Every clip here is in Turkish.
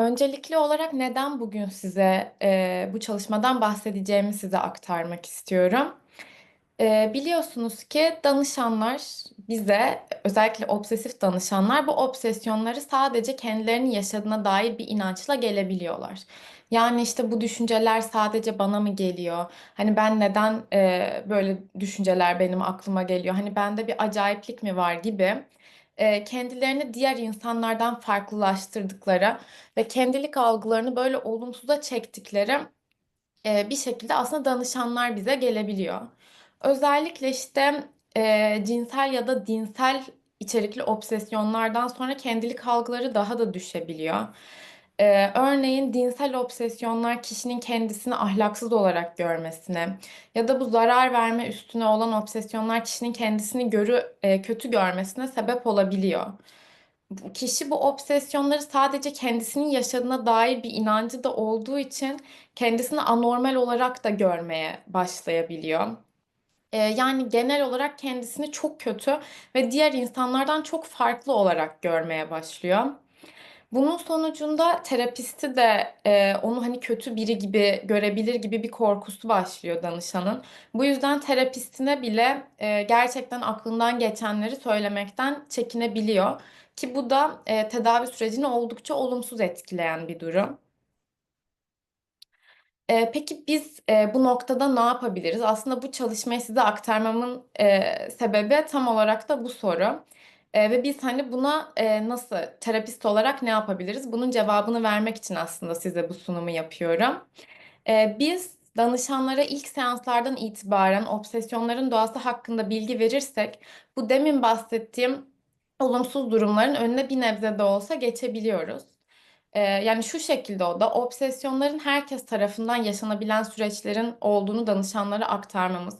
Öncelikli olarak neden bugün size eee, bu çalışmadan bahsedeceğimi size aktarmak istiyorum. Eee, biliyorsunuz ki danışanlar bize, özellikle obsesif danışanlar, bu obsesyonları sadece kendilerinin yaşadığına dair bir inançla gelebiliyorlar. Yani işte bu düşünceler sadece bana mı geliyor? Hani ben neden eee, böyle düşünceler benim aklıma geliyor? Hani bende bir acayiplik mi var gibi eee, kendilerini diğer insanlardan farklılaştırdıkları ve kendilik algılarını böyle olumsuza çektikleri eee, bir şekilde aslında danışanlar bize gelebiliyor. Özellikle işte eee, cinsel ya da dinsel içerikli obsesyonlardan sonra kendilik algıları daha da düşebiliyor. Eee, örneğin dinsel obsesyonlar kişinin kendisini ahlaksız olarak görmesine ya da bu zarar verme üstüne olan obsesyonlar kişinin kendisini görü, eee, kötü görmesine sebep olabiliyor. Bu- Kişi bu obsesyonları sadece kendisinin yaşadığına dair bir inancı da olduğu için kendisini anormal olarak da görmeye başlayabiliyor. Ee, yani genel olarak kendisini çok kötü ve diğer insanlardan çok farklı olarak görmeye başlıyor. Bunun sonucunda terapisti de e, onu hani kötü biri gibi görebilir gibi bir korkusu başlıyor danışanın. Bu yüzden terapistine bile e, gerçekten aklından geçenleri söylemekten çekinebiliyor. Ki bu da e, tedavi sürecini oldukça olumsuz etkileyen bir durum. Ee, peki biz e, bu noktada ne yapabiliriz? Aslında bu çalışmayı size aktarmamın e, sebebi tam olarak da bu soru. E, ve biz hani buna e, nasıl terapist olarak ne yapabiliriz? Bunun cevabını vermek için aslında size bu sunumu yapıyorum. E, biz danışanlara ilk seanslardan itibaren obsesyonların doğası hakkında bilgi verirsek, bu demin bahsettiğim olumsuz durumların önüne bir nebze de olsa geçebiliyoruz. Ee, yani şu şekilde o da obsesyonların herkes tarafından yaşanabilen süreçlerin olduğunu danışanlara aktarmamız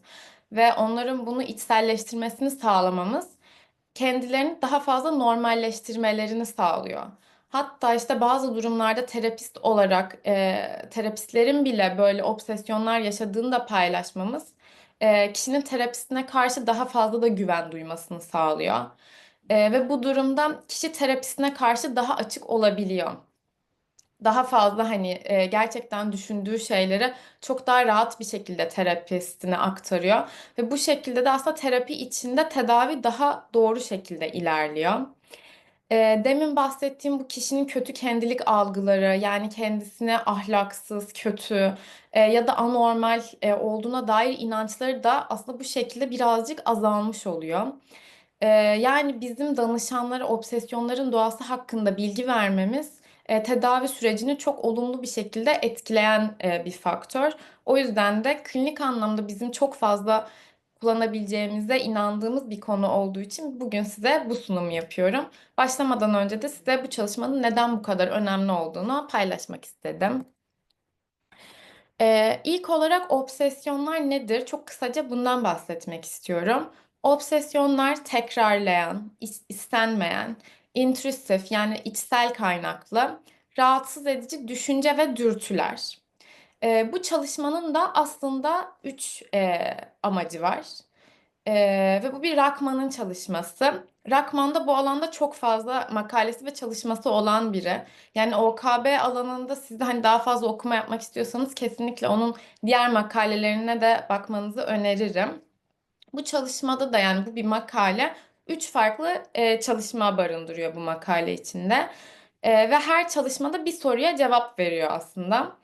ve onların bunu içselleştirmesini sağlamamız kendilerini daha fazla normalleştirmelerini sağlıyor. Hatta işte bazı durumlarda terapist olarak e, terapistlerin bile böyle obsesyonlar yaşadığını da paylaşmamız e, kişinin terapistine karşı daha fazla da güven duymasını sağlıyor. E, ve bu durumda kişi terapistine karşı daha açık olabiliyor daha fazla hani e, gerçekten düşündüğü şeyleri çok daha rahat bir şekilde terapistine aktarıyor ve bu şekilde de aslında terapi içinde tedavi daha doğru şekilde ilerliyor. E, demin bahsettiğim bu kişinin kötü kendilik algıları yani kendisine ahlaksız, kötü e, ya da anormal e, olduğuna dair inançları da aslında bu şekilde birazcık azalmış oluyor. Yani bizim danışanlara obsesyonların doğası hakkında bilgi vermemiz e, tedavi sürecini çok olumlu bir şekilde etkileyen e, bir faktör. O yüzden de klinik anlamda bizim çok fazla kullanabileceğimize inandığımız bir konu olduğu için bugün size bu sunumu yapıyorum. Başlamadan önce de size bu çalışmanın neden bu kadar önemli olduğunu paylaşmak istedim. Ee, ilk olarak obsesyonlar nedir? Çok kısaca bundan bahsetmek istiyorum. Obsesyonlar tekrarlayan, is- istenmeyen, intrusif yani içsel kaynaklı, rahatsız edici düşünce ve dürtüler. Ee, bu çalışmanın da aslında üç e, amacı var. Ee, ve bu bir Rachman'ın çalışması. Rachman da bu alanda çok fazla makalesi ve çalışması olan biri. Yani OKB alanında siz de hani daha fazla okuma yapmak istiyorsanız kesinlikle onun diğer makalelerine de bakmanızı öneririm. Bu çalışmada da yani bu bir makale. Üç farklı e, çalışma barındırıyor bu makale içinde. E, ve her çalışmada bir soruya cevap veriyor aslında.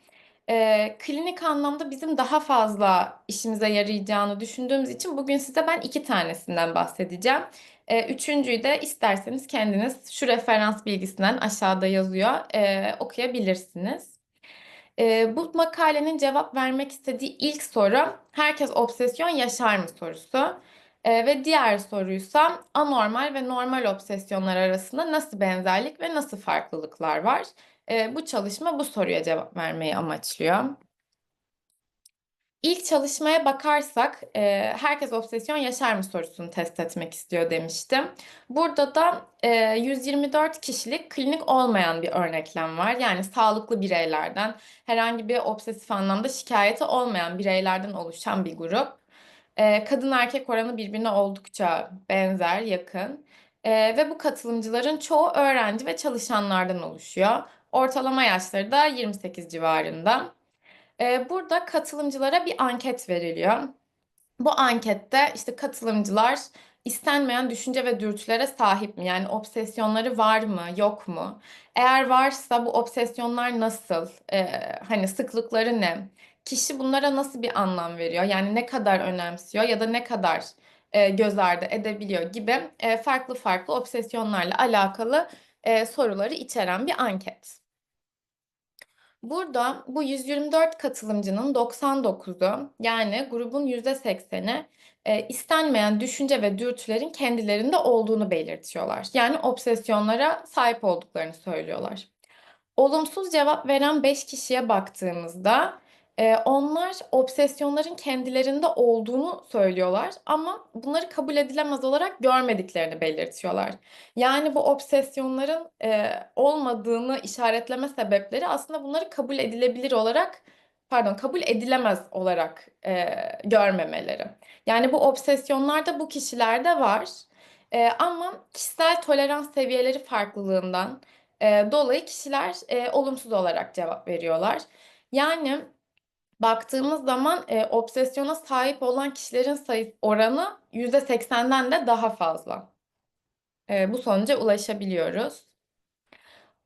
E, klinik anlamda bizim daha fazla işimize yarayacağını düşündüğümüz için bugün size ben iki tanesinden bahsedeceğim. E, üçüncüyü de isterseniz kendiniz şu referans bilgisinden aşağıda yazıyor e, okuyabilirsiniz. Ee, bu makalenin cevap vermek istediği ilk soru herkes obsesyon yaşar mı sorusu. Ee, ve diğer soruysa anormal ve normal obsesyonlar arasında nasıl benzerlik ve nasıl farklılıklar var? Ee, bu çalışma bu soruya cevap vermeyi amaçlıyor. İlk çalışmaya bakarsak, e, herkes obsesyon yaşar mı sorusunu test etmek istiyor demiştim. Burada da e, 124 kişilik klinik olmayan bir örneklem var. Yani sağlıklı bireylerden, herhangi bir obsesif anlamda şikayeti olmayan bireylerden oluşan bir grup. Kadın erkek oranı birbirine oldukça benzer, yakın. Ve bu katılımcıların çoğu öğrenci ve çalışanlardan oluşuyor. Ortalama yaşları da 28 civarında. Burada katılımcılara bir anket veriliyor. Bu ankette, işte, katılımcılar istenmeyen düşünce ve dürtülere sahip mi? Yani obsesyonları var mı, yok mu? Eğer varsa bu obsesyonlar nasıl? Eee, hani, sıklıkları ne? Kişi bunlara nasıl bir anlam veriyor? Yani ne kadar önemsiyor ya da ne kadar, eee, göz ardı edebiliyor gibi, eee, farklı farklı obsesyonlarla alakalı, eee, soruları içeren bir anket. Burada bu 124 katılımcının 99'u yani grubun %80'i eee, istenmeyen düşünce ve dürtülerin kendilerinde olduğunu belirtiyorlar. Yani obsesyonlara sahip olduklarını söylüyorlar. Olumsuz cevap veren 5 kişiye baktığımızda, eee, onlar obsesyonların kendilerinde olduğunu söylüyorlar ama bunları kabul edilemez olarak görmediklerini belirtiyorlar. Yani bu obsesyonların, eee, olmadığını işaretleme sebepleri aslında bunları kabul edilebilir olarak, pardon, kabul edilemez olarak, eee, görmemeleri. Yani bu obsesyonlar da bu kişilerde var, eee, ama kişisel tolerans seviyeleri farklılığından, eee, dolayı kişiler, eee, olumsuz olarak cevap veriyorlar. Yani baktığımız zaman, eee, obsesyona sahip olan kişilerin sayı oranı %80'den de daha fazla. Eee, bu sonuca ulaşabiliyoruz.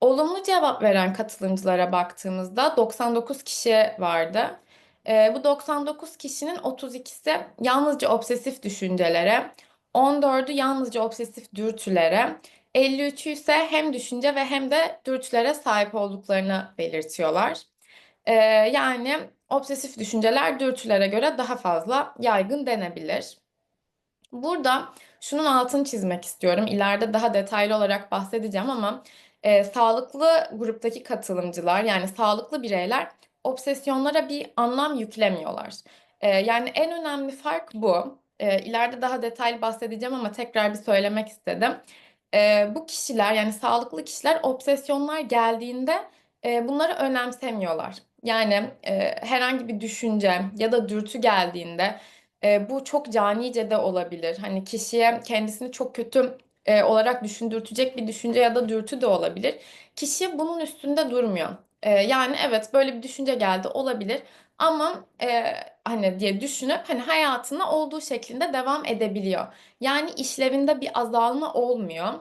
Olumlu cevap veren katılımcılara baktığımızda 99 kişi vardı. Eee, bu 99 kişinin 32'si yalnızca obsesif düşüncelere, 14'ü yalnızca obsesif dürtülere, 53'ü ise hem düşünce ve hem de dürtülere sahip olduklarını belirtiyorlar. Eee, yani obsesif düşünceler dürtülere göre daha fazla yaygın denebilir. Burada şunun altını çizmek istiyorum. İleride daha detaylı olarak bahsedeceğim ama, eee, sağlıklı gruptaki katılımcılar, yani sağlıklı bireyler obsesyonlara bir anlam yüklemiyorlar. Eee, yani en önemli fark bu. Eee, ileride daha detaylı bahsedeceğim ama tekrar bir söylemek istedim. Eee, bu kişiler, yani sağlıklı kişiler obsesyonlar geldiğinde, eee, bunları önemsemiyorlar. Yani, eee, herhangi bir düşünce ya da dürtü geldiğinde, eee, bu çok canice de olabilir. Hani, kişiye kendisini çok kötü, eee, olarak düşündürtecek bir düşünce ya da dürtü de olabilir. Kişi bunun üstünde durmuyor. Eee, yani evet, böyle bir düşünce geldi, olabilir ama, eee, hani, diye düşünüp, hani, hayatına olduğu şeklinde devam edebiliyor. Yani işlevinde bir azalma olmuyor.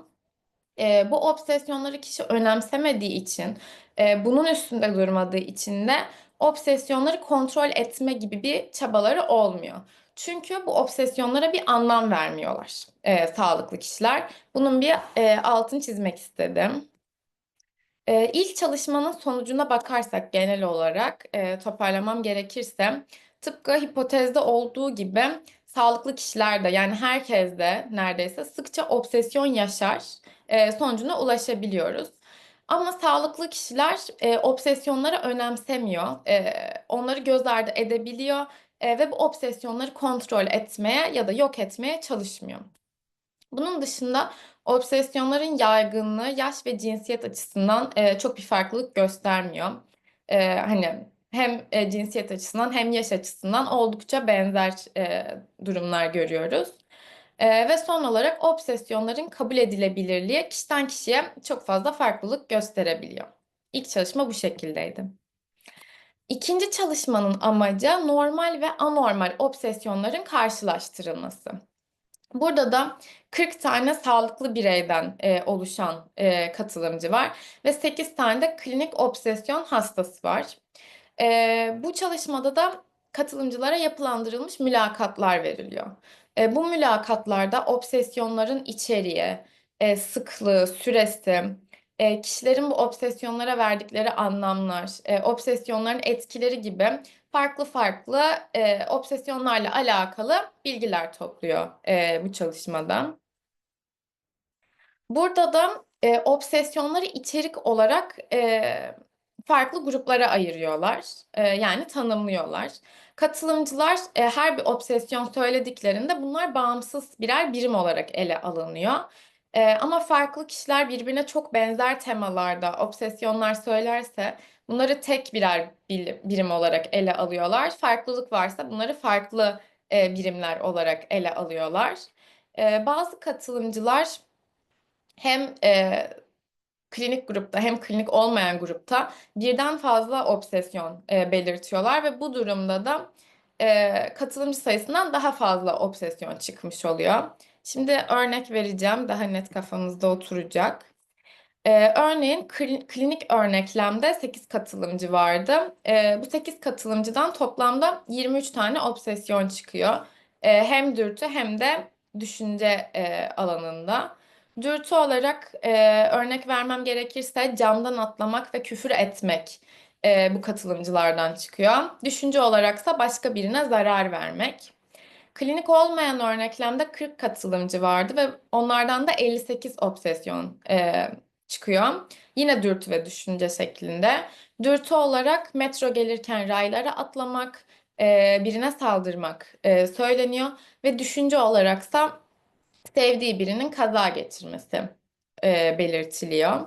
Eee, bu obsesyonları kişi önemsemediği için, eee, bunun üstünde durmadığı için de obsesyonları kontrol etme gibi bir çabaları olmuyor. Çünkü bu obsesyonlara bir anlam vermiyorlar, eee, sağlıklı kişiler. Bunun bir, eee, altını çizmek istedim. Eee, ilk çalışmanın sonucuna bakarsak genel olarak, eee, toparlamam gerekirse, tıpkı hipotezde olduğu gibi sağlıklı kişiler de yani herkes de neredeyse sıkça obsesyon yaşar, eee, sonucuna ulaşabiliyoruz. Ama sağlıklı kişiler, eee, obsesyonları önemsemiyor. Eee, onları göz ardı edebiliyor, eee, ve bu obsesyonları kontrol etmeye ya da yok etmeye çalışmıyor. Bunun dışında obsesyonların yaygınlığı yaş ve cinsiyet açısından, eee, çok bir farklılık göstermiyor. Eee, hani, hem, eee, cinsiyet açısından hem yaş açısından oldukça benzer, eee, durumlar görüyoruz. Eee, ve son olarak obsesyonların kabul edilebilirliği kişiden kişiye çok fazla farklılık gösterebiliyor. İlk çalışma bu şekildeydi. İkinci çalışmanın amacı normal ve anormal obsesyonların karşılaştırılması. Burada da 40 tane sağlıklı bireyden, eee, oluşan, eee, katılımcı var ve 8 tane de klinik obsesyon hastası var. Eee, bu çalışmada da katılımcılara yapılandırılmış mülakatlar veriliyor. Eee, bu mülakatlarda obsesyonların içeriği, eee, sıklığı, süresi, eee, kişilerin bu obsesyonlara verdikleri anlamlar, eee, obsesyonların etkileri gibi farklı farklı, eee, obsesyonlarla alakalı bilgiler topluyor, eee, bu çalışmada. Burada da, eee, obsesyonları içerik olarak, eee, farklı gruplara ayırıyorlar, eee, yani tanımlıyorlar. Katılımcılar, eee, her bir obsesyon söylediklerinde bunlar bağımsız birer birim olarak ele alınıyor. Eee, ama farklı kişiler birbirine çok benzer temalarda obsesyonlar söylerse bunları tek birer birim olarak ele alıyorlar. Farklılık varsa bunları farklı, eee, birimler olarak ele alıyorlar. Eee, bazı katılımcılar hem, eee klinik grupta hem klinik olmayan grupta birden fazla obsesyon e, belirtiyorlar ve bu durumda da e, katılımcı sayısından daha fazla obsesyon çıkmış oluyor. Şimdi örnek vereceğim daha net kafanızda oturacak. Ee, örneğin kli- klinik örneklemde 8 katılımcı vardı. Ee, bu 8 katılımcıdan toplamda 23 tane obsesyon çıkıyor. Ee, hem dürtü hem de düşünce e, alanında. Dürtü olarak e, örnek vermem gerekirse camdan atlamak ve küfür etmek e, bu katılımcılardan çıkıyor. Düşünce olaraksa başka birine zarar vermek. Klinik olmayan örneklemde 40 katılımcı vardı ve onlardan da 58 obsesyon e, çıkıyor. Yine dürtü ve düşünce şeklinde. Dürtü olarak metro gelirken raylara atlamak, e, birine saldırmak e, söyleniyor ve düşünce olaraksa sevdiği birinin kaza geçirmesi e, belirtiliyor.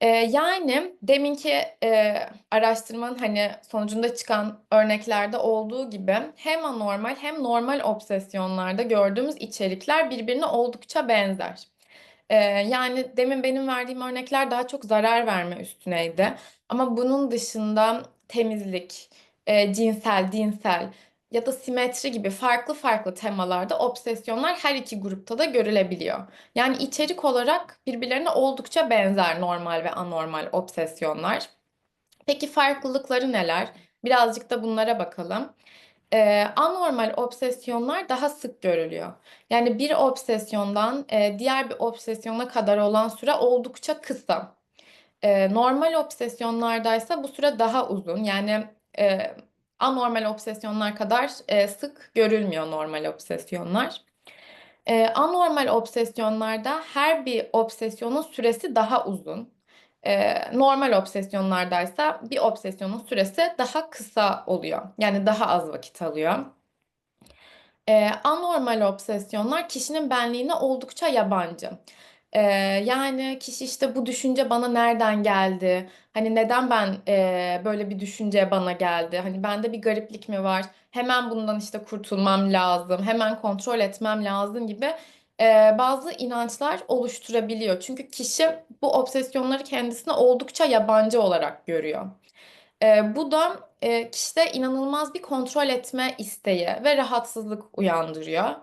Ee, yani deminki e, araştırmanın hani sonucunda çıkan örneklerde olduğu gibi hem anormal hem normal obsesyonlarda gördüğümüz içerikler birbirine oldukça benzer. Ee, yani demin benim verdiğim örnekler daha çok zarar verme üstüneydi. Ama bunun dışında temizlik, e, cinsel, dinsel ya da simetri gibi farklı farklı temalarda obsesyonlar her iki grupta da görülebiliyor. Yani içerik olarak birbirlerine oldukça benzer normal ve anormal obsesyonlar. Peki farklılıkları neler? Birazcık da bunlara bakalım. Ee, anormal obsesyonlar daha sık görülüyor. Yani bir obsesyondan e, diğer bir obsesyona kadar olan süre oldukça kısa. Ee, normal obsesyonlardaysa bu süre daha uzun. Yani e, anormal obsesyonlar kadar e, sık görülmüyor normal obsesyonlar. Ee, anormal obsesyonlarda her bir obsesyonun süresi daha uzun. Ee, normal obsesyonlardaysa bir obsesyonun süresi daha kısa oluyor. Yani daha az vakit alıyor. Ee, anormal obsesyonlar kişinin benliğine oldukça yabancı. Ee, yani kişi işte bu düşünce bana nereden geldi? Hani neden ben e, böyle bir düşünce bana geldi? Hani bende bir gariplik mi var? Hemen bundan işte kurtulmam lazım. Hemen kontrol etmem lazım gibi e, bazı inançlar oluşturabiliyor. Çünkü kişi bu obsesyonları kendisine oldukça yabancı olarak görüyor. E, bu da e, kişide inanılmaz bir kontrol etme isteği ve rahatsızlık uyandırıyor.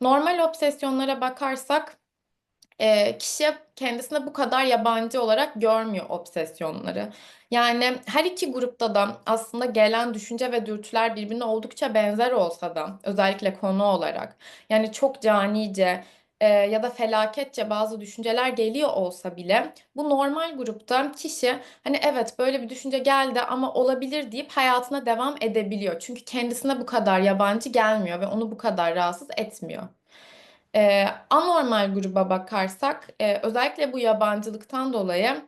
Normal obsesyonlara bakarsak e, kişi kendisine bu kadar yabancı olarak görmüyor obsesyonları. Yani her iki grupta da aslında gelen düşünce ve dürtüler birbirine oldukça benzer olsa da özellikle konu olarak yani çok canice e, ya da felaketçe bazı düşünceler geliyor olsa bile bu normal grupta kişi hani evet böyle bir düşünce geldi ama olabilir deyip hayatına devam edebiliyor. Çünkü kendisine bu kadar yabancı gelmiyor ve onu bu kadar rahatsız etmiyor. Ee, anormal gruba bakarsak e, özellikle bu yabancılıktan dolayı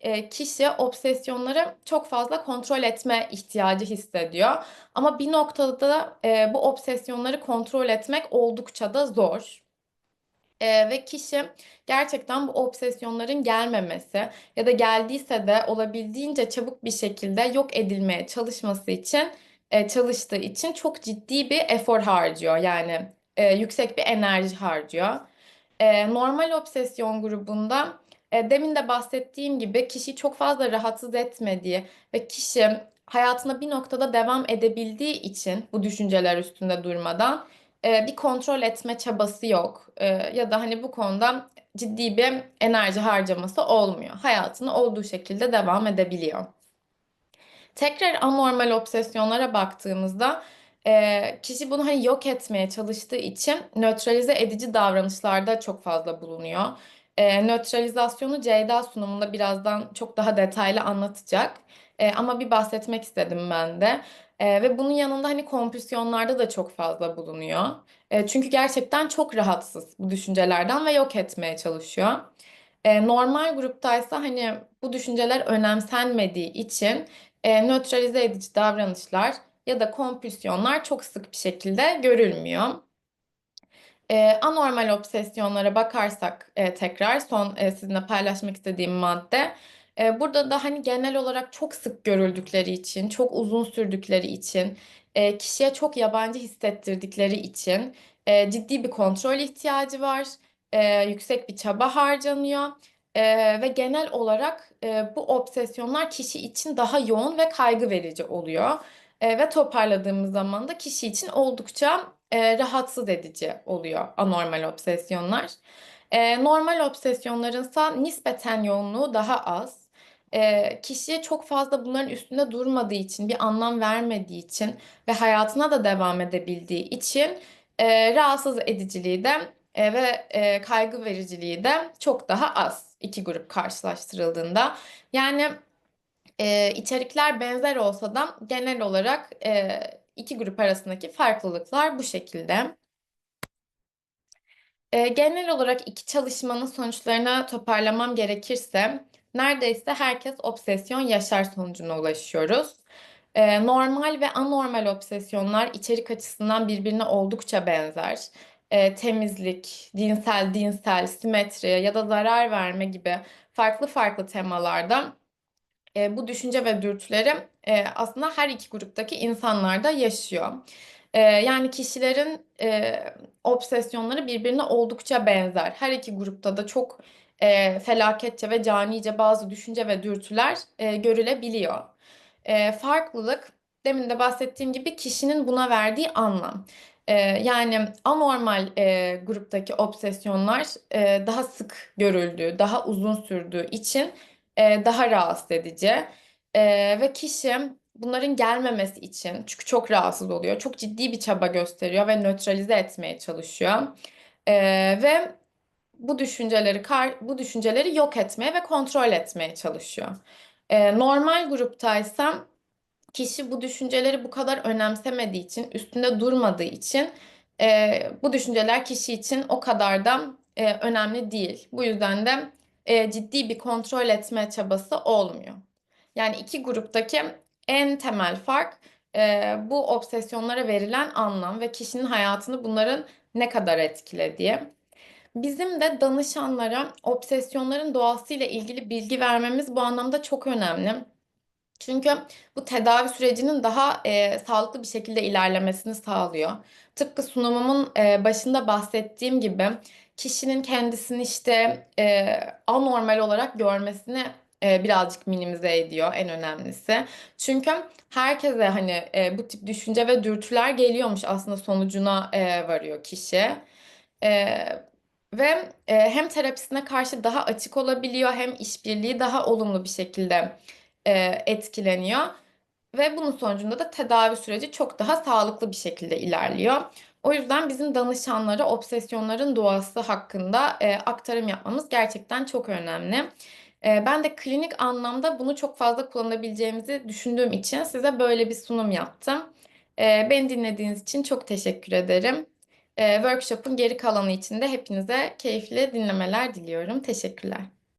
e, kişi obsesyonları çok fazla kontrol etme ihtiyacı hissediyor. Ama bir noktada da e, bu obsesyonları kontrol etmek oldukça da zor. Ee, ve kişi gerçekten bu obsesyonların gelmemesi ya da geldiyse de olabildiğince çabuk bir şekilde yok edilmeye çalışması için e, çalıştığı için çok ciddi bir efor harcıyor. Yani e, yüksek bir enerji harcıyor. E, normal obsesyon grubunda e, demin de bahsettiğim gibi kişiyi çok fazla rahatsız etmediği ve kişi hayatına bir noktada devam edebildiği için bu düşünceler üstünde durmadan e, bir kontrol etme çabası yok. E, ya da hani bu konuda ciddi bir enerji harcaması olmuyor. Hayatını olduğu şekilde devam edebiliyor. Tekrar anormal obsesyonlara baktığımızda e, kişi bunu hani yok etmeye çalıştığı için nötralize edici davranışlarda çok fazla bulunuyor. E, nötralizasyonu Ceyda sunumunda birazdan çok daha detaylı anlatacak. E, ama bir bahsetmek istedim ben de. E, ve bunun yanında hani kompulsiyonlarda da çok fazla bulunuyor. E, çünkü gerçekten çok rahatsız bu düşüncelerden ve yok etmeye çalışıyor. E, normal gruptaysa hani bu düşünceler önemsenmediği için e, nötralize edici davranışlar ya da kompulsiyonlar çok sık bir şekilde görülmüyor. E, anormal obsesyonlara bakarsak e, tekrar son e, sizinle paylaşmak istediğim madde. E, burada da hani genel olarak çok sık görüldükleri için, çok uzun sürdükleri için, e, kişiye çok yabancı hissettirdikleri için e, ciddi bir kontrol ihtiyacı var. eee, yüksek bir çaba harcanıyor, eee, ve genel olarak, eee, bu obsesyonlar kişi için daha yoğun ve kaygı verici oluyor, eee, ve toparladığımız zaman da kişi için oldukça, eee, rahatsız edici oluyor anormal obsesyonlar. Eee, normal obsesyonlarınsa nispeten yoğunluğu daha az. Eee, kişi çok fazla bunların üstünde durmadığı için, bir anlam vermediği için ve hayatına da devam edebildiği için, eee, rahatsız ediciliği de, eee, ve, eee, kaygı vericiliği de çok daha az 2 grup karşılaştırıldığında. Yani, eee, içerikler benzer olsa da genel olarak, eee, 2 grup arasındaki farklılıklar bu şekilde. Eee, genel olarak 2 çalışmanın sonuçlarını toparlamam gerekirse neredeyse herkes obsesyon yaşar sonucuna ulaşıyoruz. Eee, normal ve anormal obsesyonlar içerik açısından birbirine oldukça benzer. Eee, temizlik, cinsel, dinsel, simetri ya da zarar verme gibi farklı farklı temalarda, eee, bu düşünce ve dürtüleri, eee, aslında her 2 gruptaki insanlar da yaşıyor. Eee, yani kişilerin, eee, obsesyonları birbirine oldukça benzer. Her 2 grupta da çok, eee, felaketçe ve canice bazı düşünce ve dürtüler, eee, görülebiliyor. Eee, farklılık demin de bahsettiğim gibi kişinin buna verdiği anlam. Eee, yani anormal, eee, gruptaki obsesyonlar, eee, daha sık görüldüğü, daha uzun sürdüğü için, eee, daha rahatsız edici, eee, ve kişi bunların gelmemesi için çünkü çok rahatsız oluyor, çok ciddi bir çaba gösteriyor ve nötralize etmeye çalışıyor, eee, ve bu düşünceleri bu düşünceleri yok etmeye ve kontrol etmeye çalışıyor. Normal gruptaysa kişi bu düşünceleri bu kadar önemsemediği için, üstünde durmadığı için, bu düşünceler kişi için o kadar da, önemli değil. Bu yüzden de, eee, ciddi bir kontrol etme çabası olmuyor. Yani 2 gruptaki en temel fark, eee, bu obsesyonlara verilen anlam ve kişinin hayatını bunların ne kadar etkilediği. Bizim de danışanlara obsesyonların doğasıyla ilgili bilgi vermemiz bu anlamda çok önemli. Çünkü bu tedavi sürecinin daha, eee, sağlıklı bir şekilde ilerlemesini sağlıyor. Tıpkı sunumumun, eee, başında bahsettiğim gibi kişinin kendisini, işte, eee, anormal olarak görmesini, eee, birazcık minimize ediyor en önemlisi. Çünkü herkese, hani, eee, bu tip düşünce ve dürtüler geliyormuş aslında sonucuna, eee, varıyor kişi. Eee, ve, eee, hem terapisine karşı daha açık olabiliyor hem işbirliği daha olumlu bir şekilde, eee, etkileniyor ve bunun sonucunda da tedavi süreci çok daha sağlıklı bir şekilde ilerliyor. O yüzden bizim danışanlara obsesyonların doğası hakkında, eee, aktarım yapmamız gerçekten çok önemli. Eee, ben de klinik anlamda bunu çok fazla kullanabileceğimizi düşündüğüm için size böyle bir sunum yaptım. Eee, beni dinlediğiniz için çok teşekkür ederim. Eee, workshop'un geri kalanı için de hepinize keyifli dinlemeler diliyorum. Teşekkürler.